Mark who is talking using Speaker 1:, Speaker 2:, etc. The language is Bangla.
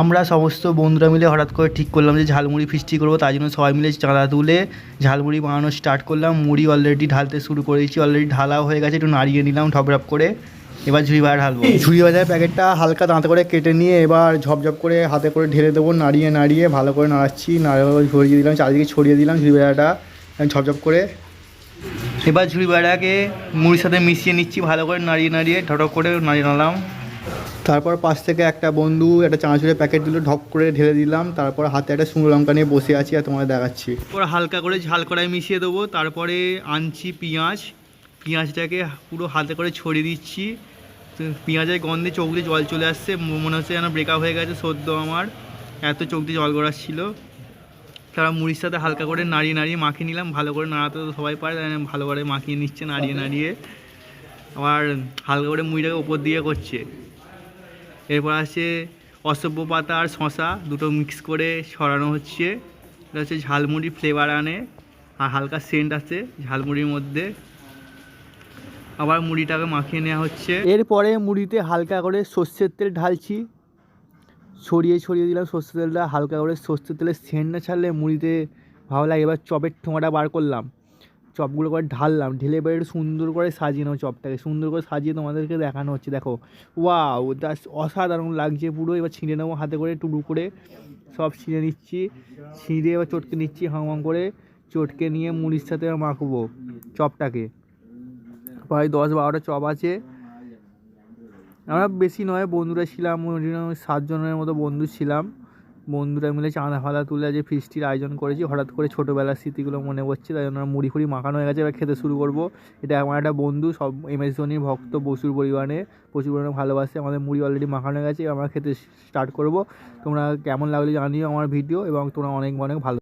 Speaker 1: আমরা সমস্ত বন্ধুরা মিলে হঠাৎ করে ঠিক করলাম যে ঝালমুড়ি ফিস্টি করব তাই জন্য সবাই মিলে চাঁদা তুলে ঝালমুড়ি বানানো স্টার্ট করলাম। মুড়ি অলরেডি ঢালতে শুরু করেছি অলরেডি ঢালাও হয়ে গেছে একটু নাড়িয়ে নিলাম ঢপঢপ করে। এবার ঝুড়ি বাজার ঢালবো। ঝুড়ি বাজার প্যাকেটটা হালকা দাঁতে করে কেটে নিয়ে এবার ঝপঝপ করে হাতে করে ঢেলে দেবো নাড়িয়ে নাড়িয়ে ভালো করে নাড়াচ্ছি নাড়িয়ে ছড়িয়ে দিলাম চারিদিকে ছড়িয়ে দিলাম ঝুড়ি বাজারটা ঝপঝপ করে। এবার ঝুড়ি বাজারটাকে মুড়ির সাথে মিশিয়ে নিচ্ছি ভালো করে নাড়িয়ে নাড়িয়ে ঢটক করে নাড়িয়ে নাড়লাম তারপর পাশ থেকে একটা বন্ধু একটা চানাচুরের প্যাকেট দিল ঢপ করে ঢেলে দিলাম। তারপর হাতে একটা শুকনো লঙ্কা নিয়ে বসে আছি আর তোমাদের দেখাচ্ছি। তারপর হালকা করে ঝাল কড়াই মিশিয়ে দেবো। তারপরে আনছি পেঁয়াজ। পেঁয়াজটাকে পুরো হাতে করে ছড়িয়ে দিচ্ছি। পেঁয়াজের গন্ধে চোখ দিয়ে জল চলে আসছে। মনে হচ্ছে যেন ব্রেকআপ হয়ে গেছে সদ্য আমার। এত চোখ দিয়ে জল গড়াচ্ছিল। তারা মুড়ির সাথে হালকা করে নাড়িয়ে নাড়িয়ে মাখিয়ে নিলাম। ভালো করে নাড়াতে তো সবাই পারে ভালো করে মাখিয়ে নিচ্ছে, নাড়িয়ে নাড়িয়ে। আবার হালকা করে মুড়িটাকে ওপর দিয়ে করছে। এরপর আছে অসভ্য পাতা আর শশা দুটো মিক্স করে সরানো হচ্ছে। এটা হচ্ছে ঝালমুড়ি ফ্লেভার আনে, আর হালকা সেন্ট আছে ঝালমুড়ির মধ্যে। আবার মুড়িটাকে মাখিয়ে নেওয়া হচ্ছে। এরপরে মুড়িতে হালকা করে সর্ষের তেল ঢালছি। ছড়িয়ে ছড়িয়ে দিলাম সর্ষের তেলটা, হালকা করে সর্ষের তেলের সেন্ট না ছাড়লে মুড়িতে ভালো লাগে। এবার চপের ঠোঙাটা বার করলাম। চপগুলো করে ঢাললাম, ঢেলে এবার একটু সুন্দর করে সাজিয়ে নেব চপটাকে। সুন্দর করে সাজিয়ে তোমাদেরকে দেখানো হচ্ছে, দেখো। ওয়াও দাস অসাধারণ লাগছে পুরো। এবার ছিঁড়ে নেব হাতে করে টুডু করে। সব ছিঁড়ে নিচ্ছি। ছিঁড়ে এবার চটকে নিচ্ছি হাম করে। চটকে নিয়ে মুড়ির সাথে মাখবো চপটাকে। প্রায় দশ বারোটা চপ আছে। আমরা বেশি নয়, বন্ধুরা ছিলাম সাতজনের মতো বন্ধু ছিলাম। বন্ধুরা মিলে চাঁদা ফাঁদা তুলে যে ফিস্টির আয়োজন করেছি, হঠাৎ করে ছোটোবেলার স্মৃতিগুলো মনে পড়ছে, তাই জন্য মুড়ি ফুড়ি মাখানো হয়ে গেছে। এবার খেতে শুরু করব। এটা আমার একটা বন্ধু, সব এম এস ধোনির ভক্ত প্রচুর পরিমাণে প্রচুর পরিমাণে ভালোবাসে, আমাদের মুড়ি অলরেডি মাখানো হয়ে গেছে আমরা খেতে স্টার্ট করব। তোমরা কেমন লাগল জানিও আমার ভিডিও এবং তোমরা অনেক অনেক ভালো